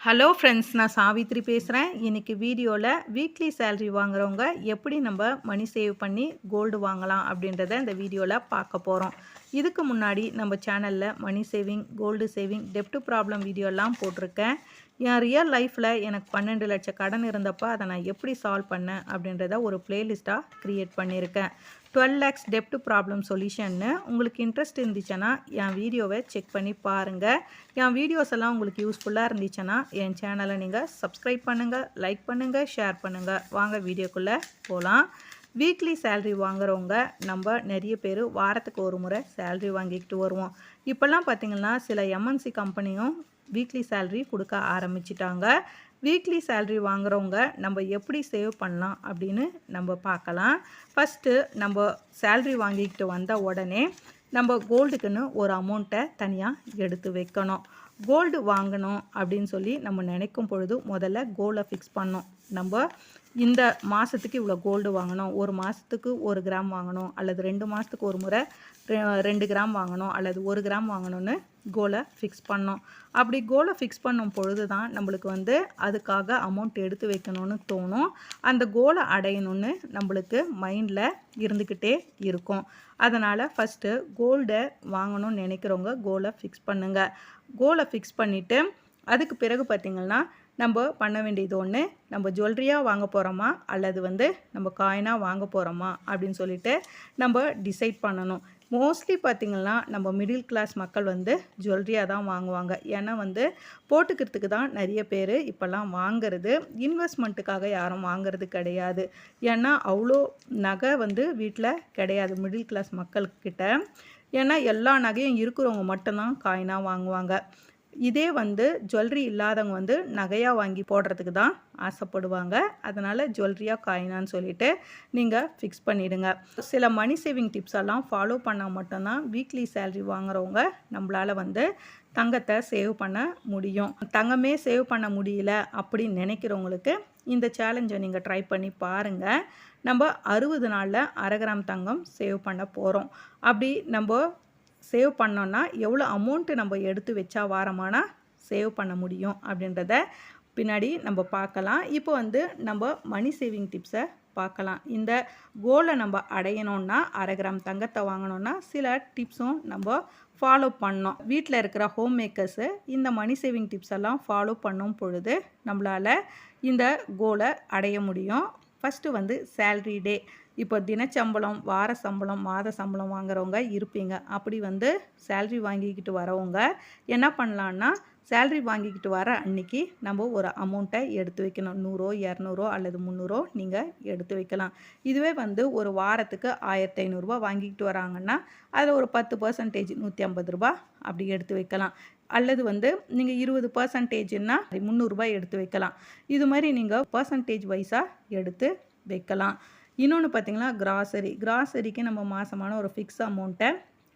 Hello friends நான் சாவித்ரி பேசுகிறேன் இன்றைக்கி வீடியோவில் வீக்லி சேலரி வாங்குறவங்க எப்படி நம்ம மணி சேவ் பண்ணி கோல்டு வாங்கலாம் அப்படின்றத இந்த வீடியோவில் பார்க்க போகிறோம் இதுக்கு முன்னாடி நம்ம சேனலில் மணி சேவிங் கோல்டு சேவிங் டெப்ட் ப்ராப்ளம் வீடியோலாம் போட்டிருக்கேன். என் ரியல் லைஃப்பில் எனக்கு பன்னெண்டு லட்சம் கடன் இருந்தப்போ அதை நான் எப்படி சால்வ் பண்ணேன் அப்படின்றத ஒரு பிளேலிஸ்ட்டாக க்ரியேட் பண்ணியிருக்கேன். டுவெல் லேக்ஸ் டெப்ட் ப்ராப்ளம் சொல்யூஷன்னு உங்களுக்கு இன்ட்ரெஸ்ட் இருந்துச்சுன்னா என் வீடியோவை செக் பண்ணி பாருங்கள் என் வீடியோஸ் எல்லாம் உங்களுக்கு யூஸ்ஃபுல்லாக இருந்துச்சுன்னா என் சேனலை நீங்கள் சப்ஸ்கிரைப் பண்ணுங்கள் லைக் பண்ணுங்கள் ஷேர் பண்ணுங்கள் வாங்க வீடியோக்குள்ளே போகலாம் வீக்லி சேல்ரி வாங்குறவங்க நம்ம நிறைய பேர் வாரத்துக்கு ஒரு முறை சேல்ரி வாங்கிக்கிட்டு வருவோம். இப்போல்லாம் பார்த்திங்கன்னா சில எம்என்சி கம்பெனியும் வீக்லி சேல்ரி கொடுக்க ஆரம்பிச்சிட்டாங்க. வீக்லி சேல்ரி வாங்குறவங்க நம்ம எப்படி சேவ் பண்ணலாம் அப்படின்னு நம்ம பார்க்கலாம். ஃபஸ்ட்டு நம்ம சேல்ரி வாங்கிக்கிட்டு வந்த உடனே நம்ம கோல்டுக்குன்னு ஒரு அமௌண்ட்டை தனியாக எடுத்து வைக்கணும். கோல்டு வாங்கணும் அப்படின்னு சொல்லி நம்ம நினைக்கும் பொழுது முதல்ல கோலை ஃபிக்ஸ் பண்ணோம் நம்ம இந்த மாதத்துக்கு இவ்வளோ கோல்டு வாங்கணும். ஒரு மாதத்துக்கு ஒரு கிராம் வாங்கணும். அல்லது ரெண்டு மாதத்துக்கு ஒரு முறை ரெண்டு கிராம் வாங்கணும். அல்லது ஒரு கிராம் வாங்கணும்னு கோலை ஃபிக்ஸ் பண்ணோம். அப்படி கோலை ஃபிக்ஸ் பண்ணும் பொழுது தான் நம்மளுக்கு வந்து அதுக்காக அமௌண்ட் எடுத்து வைக்கணும்னு தோணும். அந்த கோலை அடையணும்னு நம்மளுக்கு மைண்டில் இருந்துக்கிட்டே இருக்கும். அதனால் ஃபஸ்ட்டு கோல்டை வாங்கணும்னு நினைக்கிறவங்க கோலை ஃபிக்ஸ் பண்ணுங்கள் கோலை ஃபிக்ஸ் பண்ணிவிட்டு அதுக்கு பிறகு பார்த்திங்கன்னா நம்ம பண்ண வேண்டியது ஒன்று நம்ம ஜுவல்லரியாக வாங்க போகிறோமா அல்லது வந்து நம்ம காயினாக வாங்க போகிறோமா அப்படின்னு சொல்லிட்டு நம்ம டிசைட் பண்ணணும். மோஸ்ட்லி பார்த்திங்கன்னா நம்ம மிடில் கிளாஸ் மக்கள் வந்து ஜுவல்லரியாக தான் வாங்குவாங்க. ஏன்னா வந்து போட்டுக்கிறதுக்கு தான் நிறைய பேர் இப்போல்லாம் வாங்கிறது. இன்வெஸ்ட்மெண்ட்டுக்காக யாரும் வாங்கிறது கிடையாது. ஏன்னா அவ்வளோ நகை வந்து வீட்டில் கிடையாது மிடில் கிளாஸ் மக்கள்கிட்ட. ஏன்னா எல்லா நகையும் இருக்கிறவங்க மட்டும்தான் காயினாக வாங்குவாங்க. இதே வந்து ஜுவல்லரி இல்லாதவங்க வந்து நகையாக வாங்கி போடுறதுக்கு தான் ஆசைப்படுவாங்க. அதனால் ஜுவல்லரியாக காயினான்னு சொல்லிட்டு நீங்கள் ஃபிக்ஸ் பண்ணிவிடுங்க சில மணி சேவிங் டிப்ஸ் எல்லாம் ஃபாலோ பண்ணால் மட்டும்தான் வீக்லி சேல்ரி வாங்குறவங்க நம்மளால் வந்து தங்கத்தை சேவ் பண்ண முடியும். தங்கமே சேவ் பண்ண முடியல அப்படின்னு நினைக்கிறவங்களுக்கு இந்த சேலஞ்சை நீங்கள் ட்ரை பண்ணி பாருங்கள் நம்ம அறுபது நாளில் அரை கிராம் தங்கம் சேவ் பண்ண போகிறோம் அப்படி நம்ம சேவ் பண்ணோன்னா எவ்வளோ அமௌண்ட்டு நம்ம எடுத்து வச்சா வாரமானால் சேவ் பண்ண முடியும் அப்படின்றத பின்னாடி நம்ம பார்க்கலாம். இப்போ வந்து நம்ம மணி சேவிங் டிப்ஸை பார்க்கலாம். இந்த கோலை நம்ம அடையணும்னா அரை கிராம் தங்கத்தை வாங்கணும்னா சில டிப்ஸும் நம்ம ஃபாலோ பண்ணோம். வீட்டில் இருக்கிற ஹோம் மேக்கர்ஸு இந்த மணி சேவிங் டிப்ஸ் எல்லாம் ஃபாலோ பண்ணும் பொழுது நம்மளால் இந்த கோலை அடைய முடியும். ஃபஸ்ட்டு வந்து சேல்ரி டே இப்போ தினச்சம்பளம் வார சம்பளம் மாத சம்பளம் வாங்குறவங்க இருப்பீங்க. அப்படி வந்து சேல்ரி வாங்கிக்கிட்டு வரவங்க என்ன பண்ணலான்னா சேல்ரி வாங்கிக்கிட்டு வர அன்னைக்கு நம்ம ஒரு அமௌண்ட்டை எடுத்து வைக்கணும். நூறோ இரநூறோ அல்லது முந்நூறோ நீங்கள் எடுத்து வைக்கலாம். இதுவே வந்து ஒரு வாரத்துக்கு ஆயிரத்தி ஐநூறுரூவா வாங்கிக்கிட்டு வராங்கன்னா அதில் ஒரு பத்து பர்சன்டேஜ் நூற்றி ஐம்பது ரூபா அப்படி எடுத்து வைக்கலாம். அல்லது வந்து நீங்கள் இருபது பர்சன்டேஜ்னா முந்நூறுரூபா எடுத்து வைக்கலாம். இது மாதிரி நீங்கள் பர்சன்டேஜ் வைஸாக எடுத்து வைக்கலாம். இன்னொன்று பார்த்திங்கன்னா கிராசரி கிராசரிக்கு நம்ம மாதமான ஒரு ஃபிக்ஸ் அமௌண்ட்டை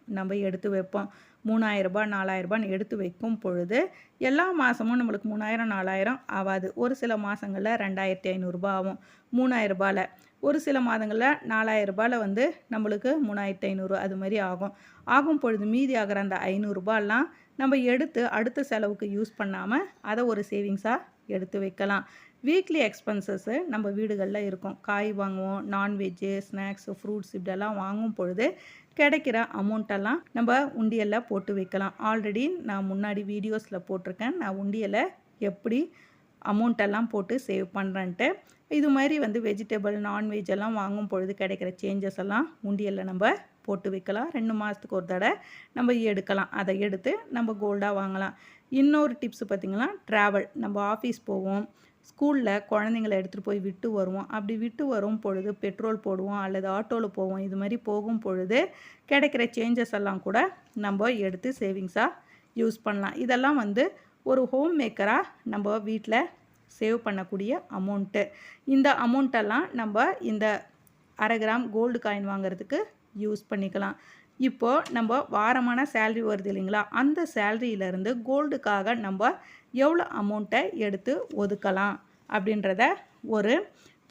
நம்ம எடுத்து வைப்போம். மூணாயிரரூபா நாலாயிரரூபான்னு எடுத்து வைக்கும் பொழுது எல்லா மாதமும் நம்மளுக்கு மூணாயிரம் நாலாயிரம் ஆகாது ஒரு சில மாதங்களில் ரெண்டாயிரத்தி ஐநூறுரூபா ஆகும். மூணாயிரரூபாவில் ஒரு சில மாதங்களில் நாலாயிரரூபாவில் வந்து நம்மளுக்கு மூணாயிரத்தி ஐநூறு அது மாதிரி ஆகும். ஆகும் பொழுது மீதி ஆகிற அந்த ஐநூறுரூபாலாம் நம்ம எடுத்து அடுத்த செலவுக்கு யூஸ் பண்ணாமல் அதை ஒரு சேவிங்ஸாக எடுத்து வைக்கலாம். வீக்லி எக்ஸ்பென்சஸ்ஸு நம்ம வீடுகளில் இருக்கும். காய் வாங்குவோம் நான்வெஜ்ஜு ஸ்நாக்ஸு ஃப்ரூட்ஸ் இப்படியெல்லாம் வாங்கும் பொழுது கிடைக்கிற அமௌண்ட்டெல்லாம் நம்ம உண்டியலில் போட்டு வைக்கலாம். ஆல்ரெடி நான் முன்னாடி வீடியோஸில் போட்டிருக்கேன். நான் உண்டியலை எப்படி அமௌண்ட்டெல்லாம் போட்டு சேவ் பண்ணுறேன்ட்டு இது மாதிரி வந்து வெஜிடபிள் நான்வெஜ் எல்லாம் வாங்கும் பொழுது கிடைக்கிற சேஞ்சஸ் எல்லாம் உண்டியலில் நம்ம போட்டு வைக்கலாம். ரெண்டு மாதத்துக்கு ஒரு தடவை நம்ம எடுக்கலாம். அதை எடுத்து நம்ம கோல்டாக வாங்கலாம். இன்னொரு டிப்ஸ் பார்த்திங்கன்னா ட்ராவல் நம்ம ஆஃபீஸ் போவோம். ஸ்கூலில் குழந்தைங்கள எடுத்துகிட்டு போய் விட்டு வருவோம். அப்படி விட்டு வரும் பொழுது பெட்ரோல் போடுவோம் அல்லது ஆட்டோவில் போவோம். இது மாதிரி போகும் பொழுது கிடைக்கிற சேஞ்சஸ் எல்லாம் கூட நம்ம எடுத்து சேவிங்ஸாக யூஸ் பண்ணலாம். இதெல்லாம் வந்து ஒரு ஹோம் மேக்கராக நம்ம வீட்டில் சேவ் பண்ணக்கூடிய அமௌண்ட்டு இந்த அமௌண்ட்டெல்லாம் நம்ம இந்த அரை கிராம் கோல்டு காயின் வாங்குறதுக்கு யூஸ் பண்ணிக்கலாம். இப்போது நம்ம வாரமான சேல்ரி வருது இல்லைங்களா? அந்த சேல்ரியிலேருந்து கோல்டுக்காக நம்ம எவ்வளோ அமௌண்ட்டை எடுத்து ஒதுக்கலாம் அப்படின்றத ஒரு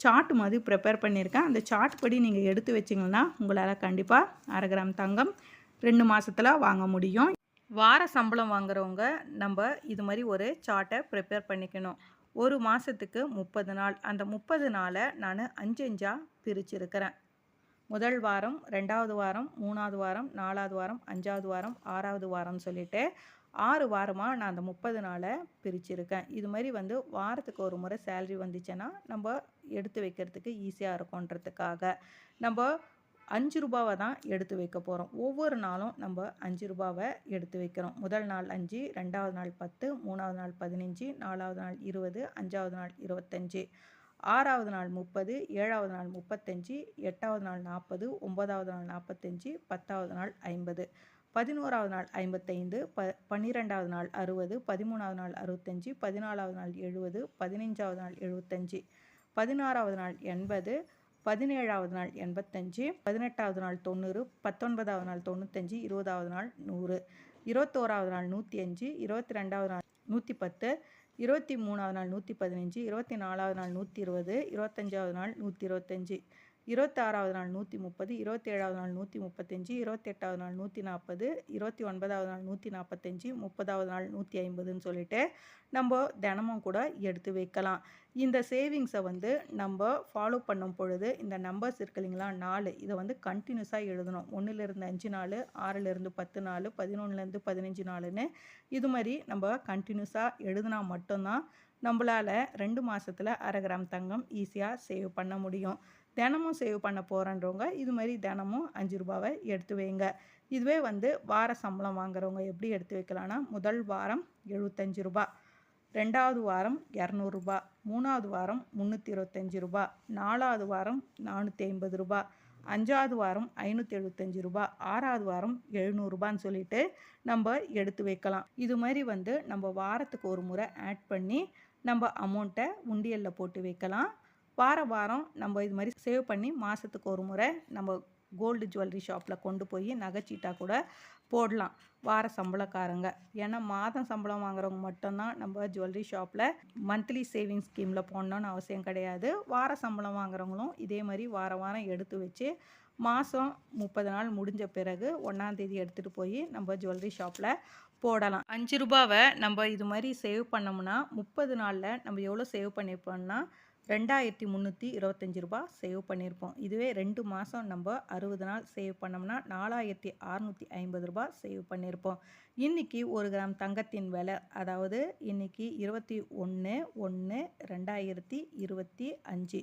சார்ட் மாதிரி ப்ரிப்பேர் பண்ணியிருக்கேன். அந்த சார்ட் படி நீங்கள் எடுத்து வச்சிங்கன்னா உங்களால் கண்டிப்பாக அரை கிராம் தங்கம் ரெண்டு மாதத்தில் வாங்க முடியும். வார சம்பளம் வாங்குறவங்க நம்ம இது மாதிரி ஒரு சார்ட்டை ப்ரிப்பேர் பண்ணிக்கணும். ஒரு மாதத்துக்கு முப்பது நாள். அந்த முப்பது நாளை நான் அஞ்சு அஞ்சாக பிரிச்சிருக்கிறேன். முதல் வாரம் ரெண்டாவது வாரம் மூணாவது வாரம் நாலாவது வாரம் அஞ்சாவது வாரம் ஆறாவது வாரம்னு சொல்லிட்டு ஆறு வாரமாக நான் அந்த முப்பது நாளை பிரிச்சிருக்கேன். இது மாதிரி வந்து வாரத்துக்கு ஒரு முறை சேல்ரி வந்துச்சுன்னா நம்ம எடுத்து வைக்கிறதுக்கு ஈஸியாக இருக்கும்ன்றதுக்காக நம்ம அஞ்சு ரூபாவை தான் எடுத்து வைக்க போகிறோம் ஒவ்வொரு நாளும் நம்ம அஞ்சு ரூபாவை எடுத்து வைக்கிறோம். முதல் நாள் அஞ்சு ரெண்டாவது நாள் பத்து மூணாவது நாள் பதினஞ்சு நாலாவது நாள் இருபது அஞ்சாவது நாள் இருபத்தஞ்சி. ஆறாவது நாள் முப்பது ஏழாவது நாள் முப்பத்தஞ்சு எட்டாவது நாள் நாற்பது ஒன்பதாவது நாள் நாற்பத்தஞ்சு பத்தாவது நாள் ஐம்பது. பதினோராவது நாள் ஐம்பத்தைந்து ப பன்னிரெண்டாவது நாள் அறுபது பதிமூணாவது நாள் அறுபத்தஞ்சு பதினாலாவது நாள் எழுபது பதினஞ்சாவது நாள் எழுபத்தஞ்சி. பதினாறாவது நாள் எண்பது பதினேழாவது நாள் எண்பத்தஞ்சு பதினெட்டாவது நாள் தொண்ணூறு பத்தொன்பதாவது நாள் தொண்ணூத்தஞ்சு இருபதாவது நாள் நூறு. இருபத்தோராவது நாள் நூற்றி அஞ்சு இருபத்தி ரெண்டாவது நாள் நூற்றி பத்து இருபத்தி மூணாவது நாள் நூற்றி பதினஞ்சு இருபத்தி நாலாவது நாள் நூற்றி இருபது இருபத்தஞ்சாவது நாள் நூற்றி இருபத்தஞ்சி. இருபத்தாறாவது நாள் நூற்றி முப்பது இருபத்தேழாவது நாள் நூற்றி முப்பத்தஞ்சு இருபத்தெட்டாவது நாள் நூற்றி நாற்பது இருபத்தி ஒன்பதாவது நாள் நூற்றி நாற்பத்தஞ்சு முப்பதாவது நாள் நூற்றி ஐம்பதுன்னு சொல்லிட்டு நம்ம தினமும் கூட எடுத்து வைக்கலாம். இந்த சேவிங்ஸை வந்து நம்ம ஃபாலோ பண்ணும் பொழுது இந்த நம்பர்ஸ் இருக்கு இல்லைங்களா நாலு இதை வந்து கண்டினியூஸாக எழுதணும். ஒன்றுலேருந்து அஞ்சு நாள் ஆறுலேருந்து பத்து நாள் பதினொன்றுலேருந்து பதினஞ்சு நாளுன்னு இது மாதிரி நம்ம கண்டினியூஸாக எழுதினா மட்டும்தான் நம்மளால் ரெண்டு மாதத்தில் அரை கிராம் தங்கம் ஈஸியாக சேவ் பண்ண முடியும். தினமும் சேவ் பண்ண போகிறன்றவங்க இது மாதிரி தினமும் அஞ்சு ரூபாவை எடுத்து வைங்க. இதுவே வந்து வார சம்பளம் வாங்குறவங்க எப்படி எடுத்து வைக்கலான்னா முதல் வாரம் எழுபத்தஞ்சு ரூபா ரெண்டாவது வாரம் இரநூறுபா மூணாவது வாரம் முந்நூற்றி இருபத்தஞ்சி ரூபா நாலாவது வாரம் நானூற்றி ஐம்பது ரூபா அஞ்சாவது வாரம் ஐநூற்றி எழுபத்தஞ்சி ரூபா ஆறாவது வாரம் எழுநூறுபான்னு சொல்லிட்டு நம்ம எடுத்து வைக்கலாம். இது மாதிரி வந்து நம்ம வாரத்துக்கு ஒரு முறை ஆட் பண்ணி நம்ம அமௌண்ட்டை உண்டியலில் போட்டு வைக்கலாம். வார வாரம் நம்ம இது மாதிரி சேவ் பண்ணி மாதத்துக்கு ஒரு முறை நம்ம கோல்டு ஜுவல்லரி ஷாப்பில் கொண்டு போய் நகைச்சீட்டாக கூட போடலாம். வார சம்பளக்காரங்க. ஏன்னா மாதம் சம்பளம் வாங்குறவங்க மட்டும்தான் நம்ம ஜுவல்லரி ஷாப்பில் மந்த்லி சேவிங்ஸ் ஸ்கீமில் போடணுன்னு அவசியம் கிடையாது. வார சம்பளம் வாங்குறவங்களும் இதே மாதிரி வார வாரம் எடுத்து வச்சு மாதம் முப்பது நாள் முடிஞ்ச பிறகு ஒன்றாந்தேதி எடுத்துகிட்டு போய் நம்ம ஜுவல்லரி ஷாப்பில் போடலாம். அஞ்சு ரூபாவை நம்ம இது மாதிரி சேவ் பண்ணோம்னா முப்பது நாளில் நம்ம எவ்வளோ சேவ் பண்ணியிருப்போம்னா ரெண்டாயிரத்தி முந்நூற்றி இருபத்தஞ்சி ரூபா சேவ் பண்ணியிருப்போம். இதுவே ரெண்டு மாதம் நம்ம அறுபது நாள் சேவ் பண்ணோம்னா நாலாயிரத்தி அறநூற்றி ஐம்பது ரூபா சேவ் பண்ணியிருப்போம். இன்றைக்கி ஒரு கிராம் தங்கத்தின் விலை அதாவது இன்றைக்கி இருபத்தி ஒன்று ஒன்று ரெண்டாயிரத்தி இருபத்தி அஞ்சு.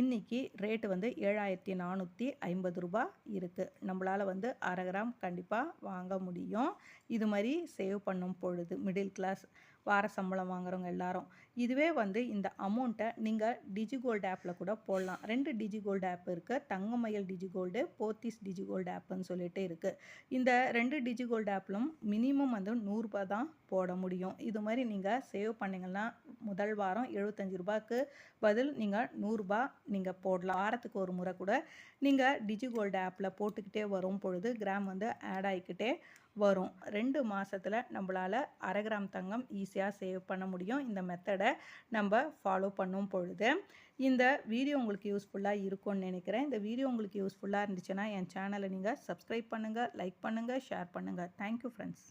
இன்றைக்கி ரேட்டு வந்து ஏழாயிரத்தி நானூற்றி ஐம்பது ரூபா இருக்குது நம்மளால் வந்து அரை கிராம் கண்டிப்பாக வாங்க முடியும். இது மாதிரி சேவ் பண்ணும் பொழுது மிடில் கிளாஸ் வார சம்பளம் வாங்குறவங்க எல்லாரும். இதுவே வந்து இந்த அமௌண்ட்டை நீங்கள் டிஜிகோல்டு ஆப்பில் கூட போடலாம். ரெண்டு டிஜிகோல்டு ஆப் இருக்குது தங்கமயல் டிஜிகோல்டு போத்திஸ் டிஜிகோல்டு ஆப்புன்னு சொல்லிட்டு இருக்குது இந்த ரெண்டு டிஜிகோல்டு ஆப்பிலும் மினிமம் வந்து நூறுரூபா தான் போட முடியும். இது மாதிரி நீங்கள் சேவ் பண்ணிங்கன்னா முதல் வாரம் எழுபத்தஞ்சி ரூபாய்க்கு பதில் நீங்கள் நூறுரூபா நீங்கள் போடலாம். வாரத்துக்கு ஒரு முறை கூட நீங்கள் டிஜிகோல்டு ஆப்பில் போட்டுக்கிட்டே வரும் பொழுது கிராம் வந்து ஆட் ஆகிக்கிட்டே வரும். ரெண்டு மாதத்தில் நம்மளால் அரை கிராம் தங்கம் ஈஸியாக சேவ் பண்ண முடியும். இந்த மெத்தடை நம்ம ஃபாலோ பண்ணும் பொழுது. இந்த வீடியோ உங்களுக்கு யூஸ்ஃபுல்லாக இருக்கும்னு நினைக்கிறேன். இந்த வீடியோ உங்களுக்கு யூஸ்ஃபுல்லாக இருந்துச்சுன்னா என் சேனலை நீங்கள் சப்ஸ்கிரைப் பண்ணுங்கள் லைக் பண்ணுங்கள் ஷேர் பண்ணுங்கள் தேங்க்யூ ஃப்ரெண்ட்ஸ்